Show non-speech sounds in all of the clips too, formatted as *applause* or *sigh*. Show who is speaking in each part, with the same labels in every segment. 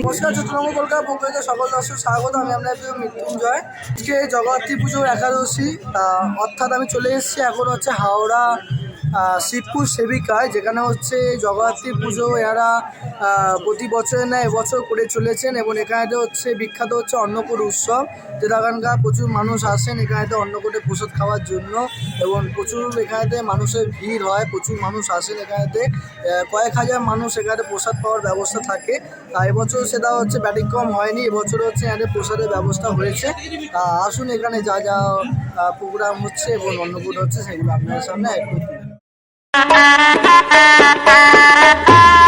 Speaker 1: নমস্কার চট্টগ্রাম কলকাতা পক্ষ থেকে সকল দর্শক স্বাগত। আমি আপনার প্রিয় মৃত্যুঞ্জয়। আজকে জগদ্ধাত্রী পুজোর একাদশী অর্থাৎ আমি চলে এসেছি এখন হচ্ছে হাওড়া শিবপুর সেবিকায়, যেখানে হচ্ছে জগদ্ধাত্রী পুজো এরা প্রতি বছর না এবছর করে চলেছেন এবং এখানেতে হচ্ছে বিখ্যাত হচ্ছে অন্নকূট উৎসব। যেটা এখানকার প্রচুর মানুষ আসেন এখানেতে অন্নকূটে প্রসাদ খাওয়ার জন্য এবং প্রচুর এখানেতে মানুষের ভিড় হয়, প্রচুর মানুষ আসেন এখানেতে। কয়েক হাজার মানুষ এখানে প্রসাদ পাওয়ার ব্যবস্থা থাকে। এবছর সেটা হচ্ছে ব্যতিক্রম হয়নি, এবছর হচ্ছে এখানে প্রসাদের ব্যবস্থা হয়েছে। আসুন এখানে যা যা প্রোগ্রাম হচ্ছে এবং অন্নকূট হচ্ছে সেগুলো আপনাদের সামনে একটু Thank *laughs* you.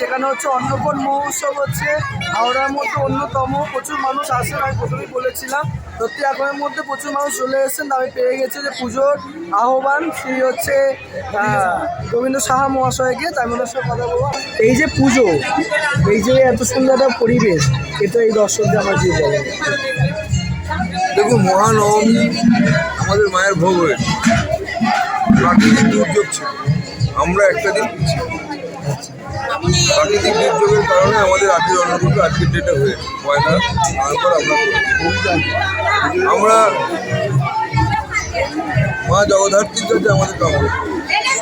Speaker 1: যেখানে হচ্ছে অন্নপূর্ণ মহোৎসব হচ্ছে হাওড়ার মধ্যে অন্যতম প্রচুর মানুষ আসেন আমি প্রথমেই বলেছিলাম। সত্যি এখনের মধ্যে প্রচুর মানুষ চলে এসেছেন আমি পেয়ে গেছি যে পুজোর আহ্বান শ্রী হচ্ছে গোবিন্দ সাহা মহাশয়কে তাই মনে কথা বলব। এই যে পুজো এই যে এত সুন্দর একটা পরিবেশ এটা এই দর্শকদের আমার বলে
Speaker 2: দেখুন মহানবমী আমাদের মায়ের ভোগ হয়েছে প্রাকৃতিক দুর্যোগ ছিল। আমরা একটা দিন পিছিয়ে প্রাকৃতিক দুর্যোগের কারণে আমাদের আজকের অন্নকূট আজকের ডেটে হয়েছে পয়লা তারপর আমরা। আমরা মা জগদ্ধাত্রীর কাছে আমাদের কামনা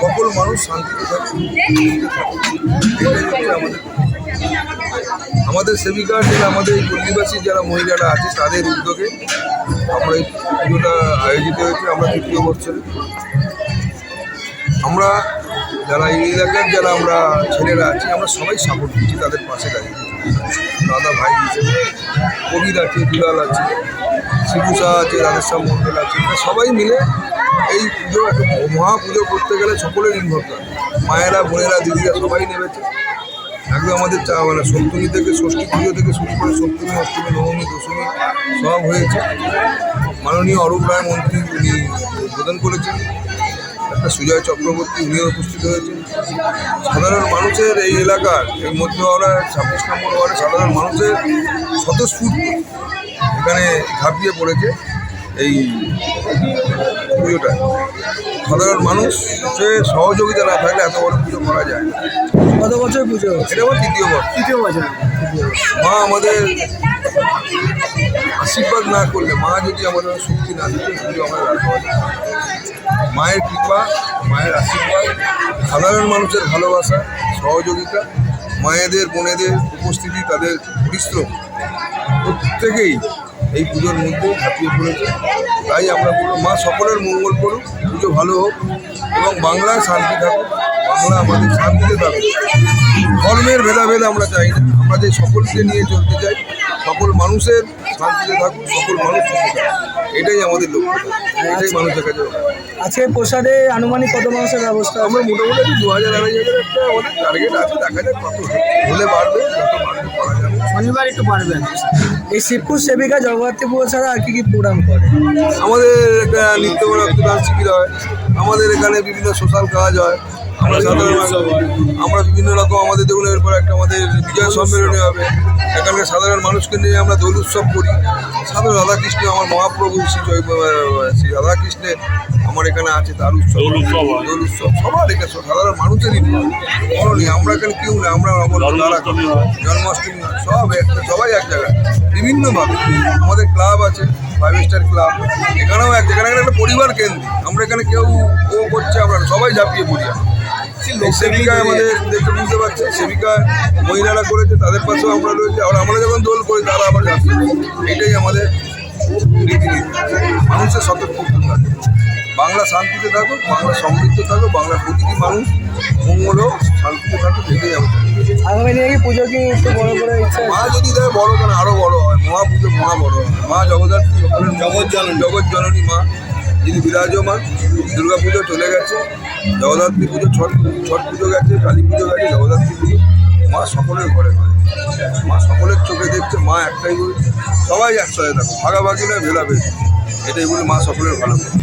Speaker 2: সকল মানুষ শান্তিতে থাকে আমাদের আমাদের সেবিকা যারা আমাদের পল্লীবাসী যারা মহিলারা আছে, তাদের উদ্যোগে আমরা এই পুজোটা আয়োজিত হয়েছে। আমরা তৃতীয় বছরে। আমরা যারা এই এলাকার যারা আমরা ছেলেরা আছি, আমরা সবাই সাপোর্ট দিচ্ছি তাদের পাশে দাঁড়িয়ে দাদা ভাই হিসেবে কবির আছে দুলাল আছে শিবুসা আছে, রাধেশ্যাম মণ্ডল আছে সবাই মিলে এই পুজো, একটা মহা পুজো করতে গেলে সকলের ইনভলভ থাকে মায়েরা, বোনেরা, দিদিরা সবাই নেমেছে। একদম আমাদের চা মানে সপ্তমী থেকে ষষ্ঠী পুজো থেকে শুরু করে সপ্তমী, অষ্টমী, নবমী, দশমী সব হয়েছে। মাননীয় অরূপ রায় মন্ত্রী উনি উদ্বোধন করেছেন। সুজয় চক্রবর্তী উনিও উপস্থিত হয়েছেন। সাধারণ মানুষের এই এলাকার এই মধ্য হাওড়ার ছাব্বিশ নম্বর ওয়ার্ডে সাধারণ মানুষের স্বতঃস্ফূর্ত এখানে ঝাঁপিয়ে পড়েছে এই পুজোটা। সাধারণ মানুষ সে সহযোগিতা না থাকলে এত বড় পুজো করা যায়
Speaker 1: কত বছর পুজো
Speaker 2: এটা আমার তৃতীয় বর্ষ।
Speaker 1: তৃতীয় বছর
Speaker 2: মা আমাদের আশীর্বাদ না করলে মা যদি আমাদের শক্তি না দিতে পুজো আমরা না। মায়ের কৃপা, মায়ের আশীর্বাদ, সাধারণ মানুষের ভালোবাসা, সহযোগিতা, মায়েদের, বোনেদের উপস্থিতি, তাদের পরিশ্রম প্রত্যেকেই এই পুজোর মধ্যে ঝাঁপিয়ে পড়েছে। তাই আমরা বলব মা সকলের মঙ্গল করুক, পুজো ভালো হোক এবং বাংলায় শান্তি থাকুক, বাংলা আমাদের শান্তিতে থাকুক। ধর্মের ভেদাভেদ আমরা চাই না। আমরা যে সকলকে নিয়ে চলতে চাই সকল মানুষের শান্তিতে থাকুক সকল মানুষ এটাই আমাদের লক্ষ্য। এটাই মানুষের কাছে
Speaker 1: আজকে প্রসাদে আনুমানিক কত মানুষের ব্যবস্থা
Speaker 2: আমরা মোটামুটি দু হাজার আড়াই হাজার একটা আমাদের টার্গেট আছে। দেখা যাক কত হলে বাড়বে যত বাড়বে করা যাবে।
Speaker 1: শনিবার একটু বাড়বেন এই শিবপুর সেবিকা জগদ্ধাত্রী পুজো ছাড়া আর কি কি প্রোগ্রাম করে?
Speaker 2: আমাদের একটা নৃত্য শিবির হয়। আমাদের এখানে বিভিন্ন সোশ্যাল কাজ হয়। আমরা সাধারণ আমরা বিভিন্ন রকম আমাদের দেখুন এরপর একটা আমাদের বিজয় সম্মেলনী হবে। এখানকার সাধারণ মানুষকে নিয়ে আমরা দোল উৎসব করি। সাধারণ রাধাকৃষ্ণ আমার মহাপ্রভু শ্রী জয় শ্রী রাধাকৃষ্ণের আমার এখানে আছে তার উৎসব।
Speaker 3: দোল উৎসব।
Speaker 2: সবার এখানে সাধারণ মানুষেরই কোনো নেই আমরা এখানে কেউ নেই আমরা
Speaker 3: জন্মাষ্টমী
Speaker 2: সব একটা সবাই এক জায়গায়। বিভিন্নভাবে। আমাদের ক্লাব আছে ফাইভ স্টার ক্লাব। এখানেও এক এখানে একটা পরিবার কেন্দ্র আমরা এখানে কেউ ও করছে আমরা সবাই ঝাঁপিয়ে পড়ি আমরা। এই সেবিকায় আমাদের দেখতে বুঝতে পারছে সেবিকা মহিলারা করেছে তাদের পাশেও আমরা রয়েছি। আর আমরা যখন দোল করি তারা আবার পড়ে। এটাই আমাদের রীতিনীতি। মানুষের সতর্ক থাকে বাংলা শান্তিতে থাকুক বাংলা সমৃদ্ধ থাকুক বাংলা প্রতিটি মানুষ মঙ্গল হোক শান্তিতে থাকুক এটাই আমাদের
Speaker 1: আগামী দিনে কি পুজো কি একটু বড় করে
Speaker 2: মা যদি দেয় বড় কেন আরও বড় হয়। মহা পুজো মহা বড় হয়। মা জগদ্ধাত্রী জগৎ জননী জগৎ জননী মা। যিনি বিরাজমান, দুর্গা পুজো চলে গেছে, জগদ্ধাত্রী পুজো, ছট ছট পুজো গেছে, কালী পুজো গেছে, জগদ্ধাত্রী পুজো, মা সকলের ঘরে ঘরে। মা সকলের চোখে দেখছে, মা একটাই বলে, সবাই একসাথে থাকো, ভাগাভাগি নয় ভেলা এটাই বলে মা সকলের ভালো করে